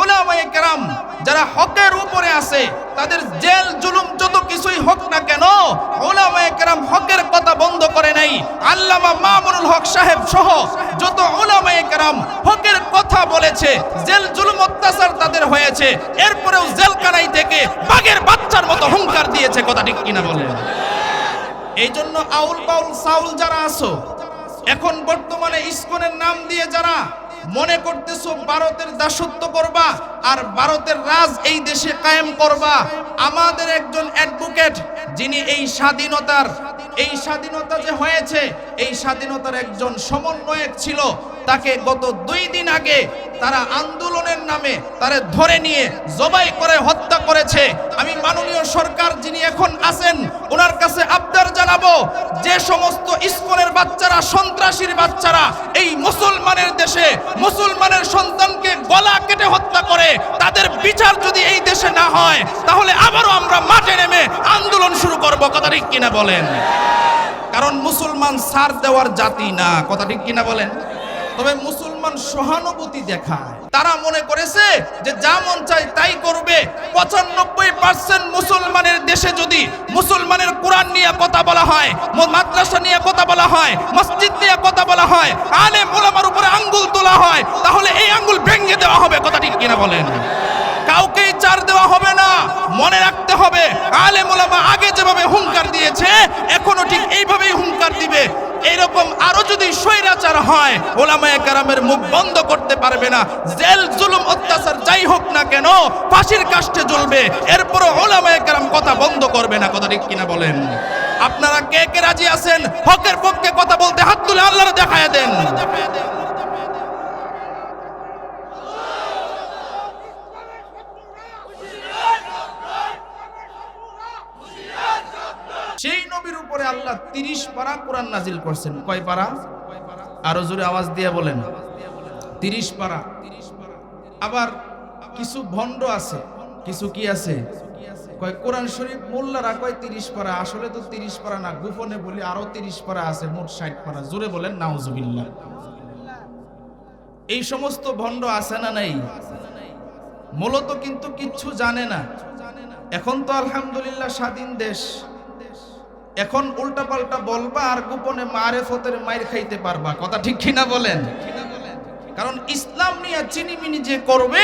ওলামায়ে কেরাম যারা হকের উপরে আছে, তাদের জেল, জুলুম যত কিছুই হোক না কেন ওলামায়ে কেরাম হকের কথা বন্ধ করে নাই। আল্লামা মামুনুল হক সাহেব সহ যত ওলামায়ে কেরাম হকের কথা বলেছে, জেল, জুলুম, অত্যাচার তাদের হয়েছে। এরপরেও জেলখানাই থেকে বাঘের বাচ্চার মতো হুঙ্কার দিয়েছে, কথা ঠিক কিনা বলেন এই জন্য আউল বাউল সাউল যারা আছো, এখন বর্তমানে ইসকনের নাম দিয়ে যারা মনে করতেছো ভারতের দাসত্ব করবা আর ভারতের রাজ এই দেশে কায়েম করবা? আমাদের একজন অ্যাডভোকেট যিনি এই স্বাধীনতার, এই স্বাধীনতা যে হয়েছে, এই স্বাধীনতার একজন সমন্বয়ক ছিল তাকে গত দুই দিন আগে তারা আন্দোলনের নামে তারে ধরে নিয়ে জবাই করে হত্যা করেছে। আমি মাননীয় সরকার যিনি এখন আছেন, ওনার কাছে আবদার জানাব, যে সমস্ত স্কুলের বাচ্চারা, সন্ত্রাসীর বাচ্চারা এই মুসলমানের দেশে মুসলমানের সন্তানকে গলা কেটে হত্যা করে, তাদের বিচার যদি এই দেশে না হয়, তাহলে আবারও আমরা মাঠে নেমে আন্দোলন শুরু করব। কথা ঠিক কিনা বলেন? কারণ মুসলমান সার দেওয়ার জাতি না। কথা ঠিক কিনা বলেন? তবে মুসলমান সহানুভূতি দেখায়। তারা মনে করেছে যে যা মন চায় তাই করবে। পঁচানব্বই পার্সেন্ট মুসলমানের দেশে যদি মুসলমানের কোরআন নিয়ে কথা বলা হয় মাদ্রাসা নিয়ে কথা বলা হয়, মসজিদ নিয়ে কথা বলা হয় আলে মোলামার উপরে আঙ্গুল তোলা হয়, তাহলে এই আঙ্গুল ভেঙে দেওয়া হবে, কথা ঠিক কিনা বলেন? কাউকেই চার দেওয়া হবে না, মনে রাখতে হবে আলে মোলামা আগে যেভাবে হুঙ্কার দিয়েছে, এখনও ঠিক এইভাবেই হুঙ্কার দিবে। এইরকম আরও যদি স্বৈরাচার হয়, ওলামায় কারামের মুখ বন্ধ করতে পারবে না। জেল, জুলুম, অত্যাচার যাই হোক না কেন, ফাঁসির কাষ্টে জ্বলবে। এরপরও ওলামায় কারাম কথা বন্ধ করবে না। কথা ঠিক কিনা বলেন? আপনারা কে কে রাজি আছেন? হকের পক্ষে কথা বলতে হাত তুলে আল্লাহর দেখায় দেন। সেই নবীর উপরে আল্লাহ তিরিশ পারা কোরআন নাজিল করছেন। কয় পারা? আরও জোরে আওয়াজ দিয়ে বলেন। তিরিশ পারা। আবার কিছু ভণ্ড আছে। কিছু কি আছে? কয় কোরআন শরীফ মোল্লারা কয় তিরিশ পারা? আসলে তো তিরিশ পারা না, গোপনে বলি আরও তিরিশ পারা আছে, মোট ষাট পারা। জোরে বলেন, নাউজুবিল্লাহ। এই সমস্ত ভণ্ড আছে না নাই? মূলত কিন্তু কিচ্ছু জানে না। এখন তো আলহামদুলিল্লাহ স্বাধীন দেশ। এখন উল্টাপাল্টা বলবা আর গোপনে মারে ফতের মায়ের খাইতে পারবা। কথা ঠিক কিনা বলেন? কারণ ইসলাম নিয়ে চিনিমিনি যে করবে,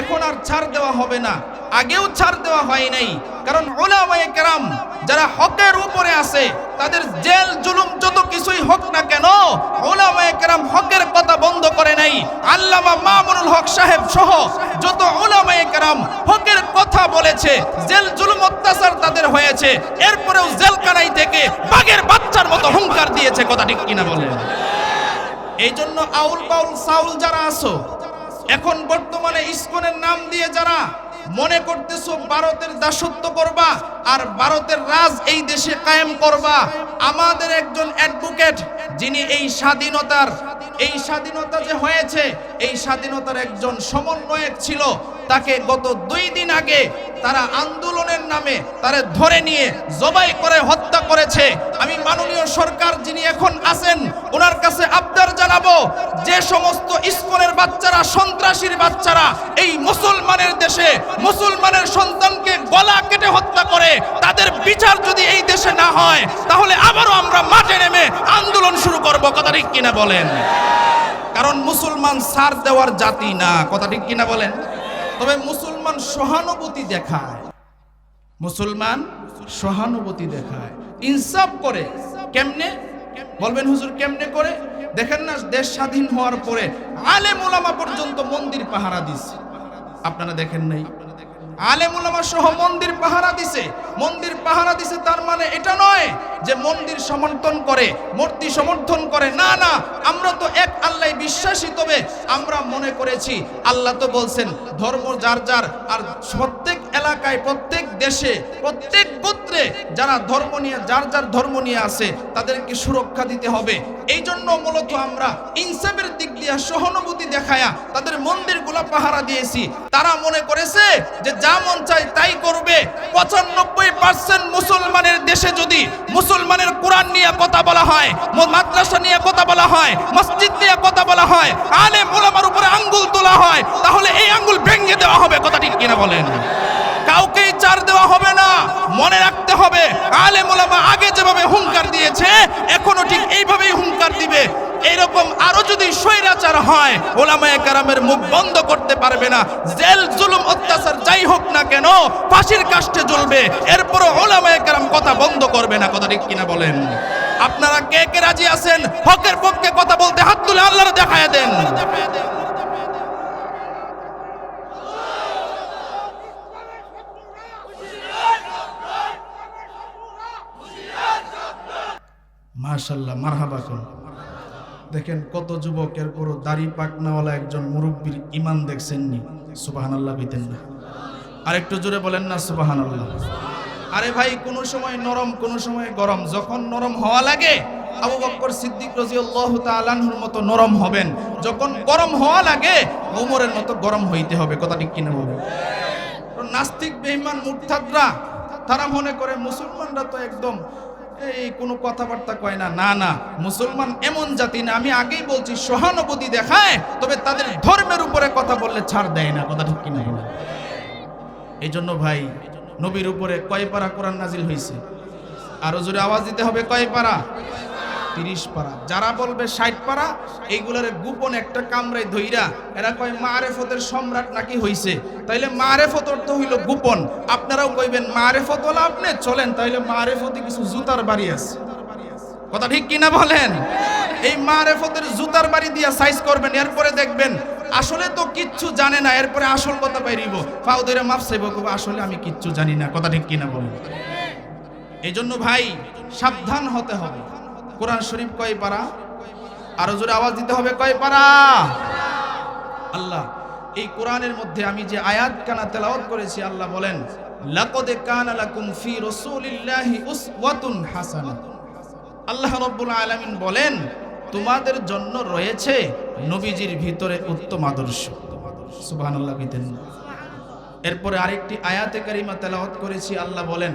এখন আর ছাড় দেওয়া হবে না। আগেও ছাড় দেওয়া হয় নাই। কারণ ওলামায়ে কেরাম যারা হকের উপরে আছে, তাদের জেল, জুলুম যত কিছুই হোক না কেন ওলামায়ে কেরাম হকের কথা বন্ধ করে নাই। আল্লামা মামুনুল হক সাহেব সহ যত ওলামায়ে কেরাম বলেছে জেল জুলুম অত্যাচার তাদের হয়েছে, এরপরেও জেলখানাই থেকে বাঘের বাচ্চার মতো হুঙ্কার দিয়েছে, কথা ঠিক কিনা বলেন এই জন্য আউল বাউল সাউল যারা আছো, এখন বর্তমানে ইস্কনের নাম দিয়ে যারা মনে করতেছো ভারতের দাসত্ব করবা আর ভারতের রাজ এই দেশে কায়েম করবা, আমাদের একজন অ্যাডভোকেট যিনি এই স্বাধীনতার, এই স্বাধীনতা যে হয়েছে, এই স্বাধীনতার একজন সমন্বয়ক ছিল তাকে গত দুই দিন আগে তারা আন্দোলনের নামে তারা ধরে নিয়ে জবাই করে হত্যা করেছে। আমি মাননীয় সরকার যিনি এখন আছেন, ওনার কাছে আবদার জানাব, যে সমস্ত স্কুলের বাচ্চারা, সন্ত্রাসীর বাচ্চারা এই মুসলমানের দেশে মুসলমানের সন্তানকে গলা কেটে হত্যা করে, তাদের বিচার যদি এই দেশে না হয়, তাহলে আবারও আমরা মাঠে নেমে আন্দোলন শুরু করব। কথা ঠিক কিনা বলেন? কারণ মুসলমান সার দেওয়ার জাতি না। কথা ঠিক কিনা বলেন? তবে মুসলমান সহানুভূতি দেখায়। মুসলমান সহানুভূতি দেখায়। ইনসাফ করে। কেমনে? বলবেন হুজুর, কেমনে করে? দেখেন না, দেশ স্বাধীন হওয়ার পরে আলেম ওলামা পর্যন্ত মন্দির পাহারা দিছে। আপনারা দেখেন নাই? আলেম ওলামা সহ মন্দির পাহারা দিছে। মন্দির পাহারা দিছে তার মানে এটা নয় যে মন্দির সমর্থন করে, মূর্তি সমর্থন করে। না না, আমরা তো এক আল্লাহ বিশ্বাসী তবে আমরা মনে করেছি আল্লাহ তো বলছেন ধর্ম যার যার আর প্রত্যেক এলাকায় প্রত্যেক দেশে, প্রত্যেক গোত্রে যারা ধর্ম নিয়ে, যার যার ধর্ম নিয়ে আছে, তাদেরকে সুরক্ষা দিতে হবে। এই জন্য মূলত আমরা ইনসাফের দিক দিয়ে সহানুভূতি দেখায়া তাদের মন্দিরগুলো পাহারা দিয়েছি। তারা মনে করেছে যে যা মন চায় তাই করবে। পঁচানব্বই পার্সেন্ট মুসলমানের দেশে যদি মুসলমানের কোরআন নিয়ে কথা বলা হয়, মাদ্রাসা নিয়ে কথা বলা হয়, মসজিদ নিয়ে কথা বলা হয় আলে মোলামার উপরে আঙ্গুল তোলা হয়, তাহলে এই আঙ্গুল ভেঙে দেওয়া হবে, কথা ঠিক কিনা বলেন? কাউকেই চার দেওয়া হবে না। মনে রাখতে হবে আলে মোলামা আগে যেভাবে হুঙ্কার দিয়েছে, এখনও ঠিক এইভাবেই হুঙ্কার দিবে। এইরকম আরও যদি স্বৈরাচার হয় ওলামায়ে কারামের মুখ বন্ধ করতে পারবে না। জেল, জুলুম, অত্যাচার যাই হোক না কেন, ফাঁসির কাষ্টে জ্বলবে। এরপরও ওলামায়ে কারাম কথা বন্ধ করবে না। কথা ঠিক কিনা বলেন? আপনারা কে কে রাজি আছেন? হকের পক্ষে কথা বলতে হাত তুলে আল্লাহর দেখায় দেন। মাশাল্লাহ মারহাবা কোন দেখেন কত যুবকের পুরো দাড়ি পাকনাওয়ালা একজন মুরব্বীর ইমান দেখছেন নি সুবাহান আল্লাহ বিতেন না। আর একটু জোরে বলেন না সুবাহান আল্লাহ আরে ভাই, কোন সময় নরম, কোন সময় গরম। যখন নরম হওয়া লাগে, আবু বক্কর সিদ্দিক রাদিয়াল্লাহু তাআলার মতো নরম হবেন। যখন গরম হওয়া লাগে, ওমরের মতো গরম হইতে হবে। কথা ঠিক কিনা বলবেন তো নাস্তিক, বেঈমান মুরতাদরা তারা মনে করে মুসলমানরা তো একদম এই কোনো কথাবার্তা কয় না না না, মুসলমান এমন জাতি না, আমি আগেই বলছি, সহানুভূতি দেখায়, তবে তাদের ধর্মের উপরে কথা বললে ছাড় দেয় না, কথা ঠিক কিনা না। এই জন্য ভাই, নবীর উপরে কয় পারা কোরআন নাজিল হয়েছে আরও জোরে আওয়াজ দিতে হবে, কয় পারা? তিরিশ পারা। যারা বলবে ষাট পারা, এইগুলার গোপন একটা কামরায় ধইরা এরা কয়, মারেফতের সম্রাট নাকি হইছে? তাইলে মারেফত অর্থ হইল গোপন। আপনারাও কইবেন, মারেফত হলো আপনি চলেন। তাইলে মারেফতে কিছু জুতার বাড়ি আছে। কথা ঠিক কিনা বলেন? এই মারেফতের জুতার বাড়ি দিয়া সাইজ করবেন, এরপরে দেখবেন, আসলে তো কিচ্ছু জানে না, এরপরে আসল কথা বাইরিব। ফাও ধরে মাপ চাইব আসলে আমি কিচ্ছু জানি না। কথা ঠিক কিনা বলেন? এই জন্য ভাই, সাবধান হতে হবে। কোরআন শরীফ কয় পারা? আরও জোরে আওয়াজ দিতে হবে, কয় পারা? আল্লাহ, এই কোরআনের মধ্যে আমি যে আয়াত কানা তেলাওয়াত করেছি, আল্লাহ বলেন, লাকদ কানা লাকুম ফি রাসূলিল্লাহি উসওয়াতুন হাসানাহ আল্লাহ রব্বুল আলামিন বলেন, তোমাদের জন্য রয়েছে নবীজির ভিতরে উত্তম আদর্শ। সুবহানাল্লাহ বিতেন এরপরে আরেকটি আয়াতে কারিমা তেলাওয়াত করেছি, আল্লাহ বলেন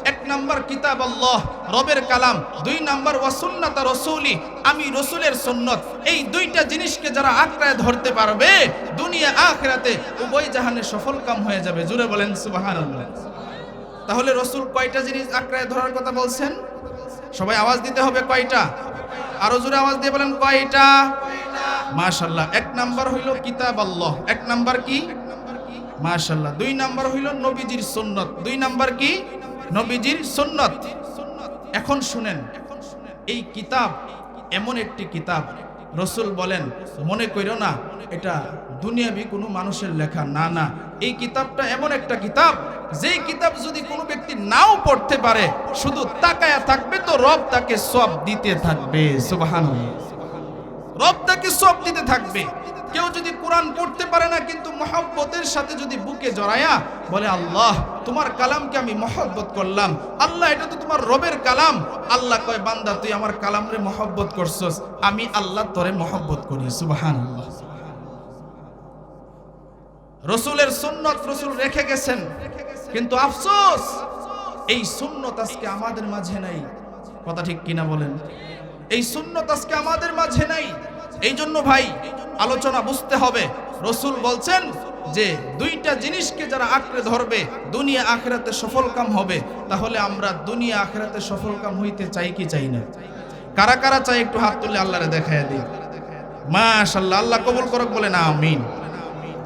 নাম্বার কিতাব আল্লাহ, রবের কালাম, দুই নাম্বার ওয়াসুন্নাতা রসুলি, আমি রসুলের সুন্নত। এই দুইটা জিনিসকে যারা আঁকড়ায় ধরতে পারবে, দুনিয়া আখরাতে উভয় জাহানে সফল কাম হয়ে যাবে। জুড়ে বলেন, সুবহানাল্লাহ। তাহলে রসুল কয়টা জিনিস আঁকড়ায় ধরার কথা বলছেন? সবাই আওয়াজ দিতে হবে কয়টা? আরও জোরে আওয়াজ দিয়ে বলেন, কয়টা? মাশাল্লাহ এক নাম্বার হইল কিতাব আল্লাহ। এক নাম্বার কি? মাশাল্লাহ দুই নাম্বার হইল নবীজির সুন্নত। দুই নাম্বার কি? নবীজির সুন্নত। এখন শুনেন, এই কিতাব এমন একটি কিতাব, রসুল বলেন, মনে কইরো না, এটা দুনিয়াবি কোনো মানুষের লেখা, না না। এই কিতাবটা এমন একটা কিতাব, যেই কিতাব যদি কোনো ব্যক্তি নাও পড়তে পারে, শুধু তাকায়া থাকবে তো রব তাকে সব দিতে থাকবে, সুবহানাল্লাহ। রব তাকে সব দিতে থাকবে। কেউ যদি কোরআন পড়তে পারে না, কিন্তু মহব্বতের সাথে যদি বুকে জড়ায়া বলে, আল্লাহ, তোমার কালামকে আমি মহব্বত করলাম। আল্লাহ, এটা তো তোমার রবের কালাম। আল্লাহ কয়, বান্দা, তুই আমার কালাম রে মহব্বত করছস। আমি আল্লাহ তোরে মহব্বত করি। সুবাহান রসুলের সুন্নত রসুল রেখে গেছেন। কিন্তু আফসোস, এই সুন্নত আজকে আমাদের মাঝে নাই। কথা ঠিক কিনা বলেন? এই সুন্নত আজকে আমাদের মাঝে নাই। এই জন্য ভাই আলোচনা বুঝতে হবে। রসুল বলছেন যে, দুইটা জিনিসকে যারা আঁকড়ে ধরবে, দুনিয়া আখেরাতে সফল কাম হবে। তাহলে আমরা দুনিয়া আখেরাতে সফল কাম হইতে চাই কি চাই না? কারা কারা চাই একটু হাত তুলে আল্লাহরে দেখায় দিই? মাশাল্লাহ আল্লাহ কবুল করক বলে না আমিন।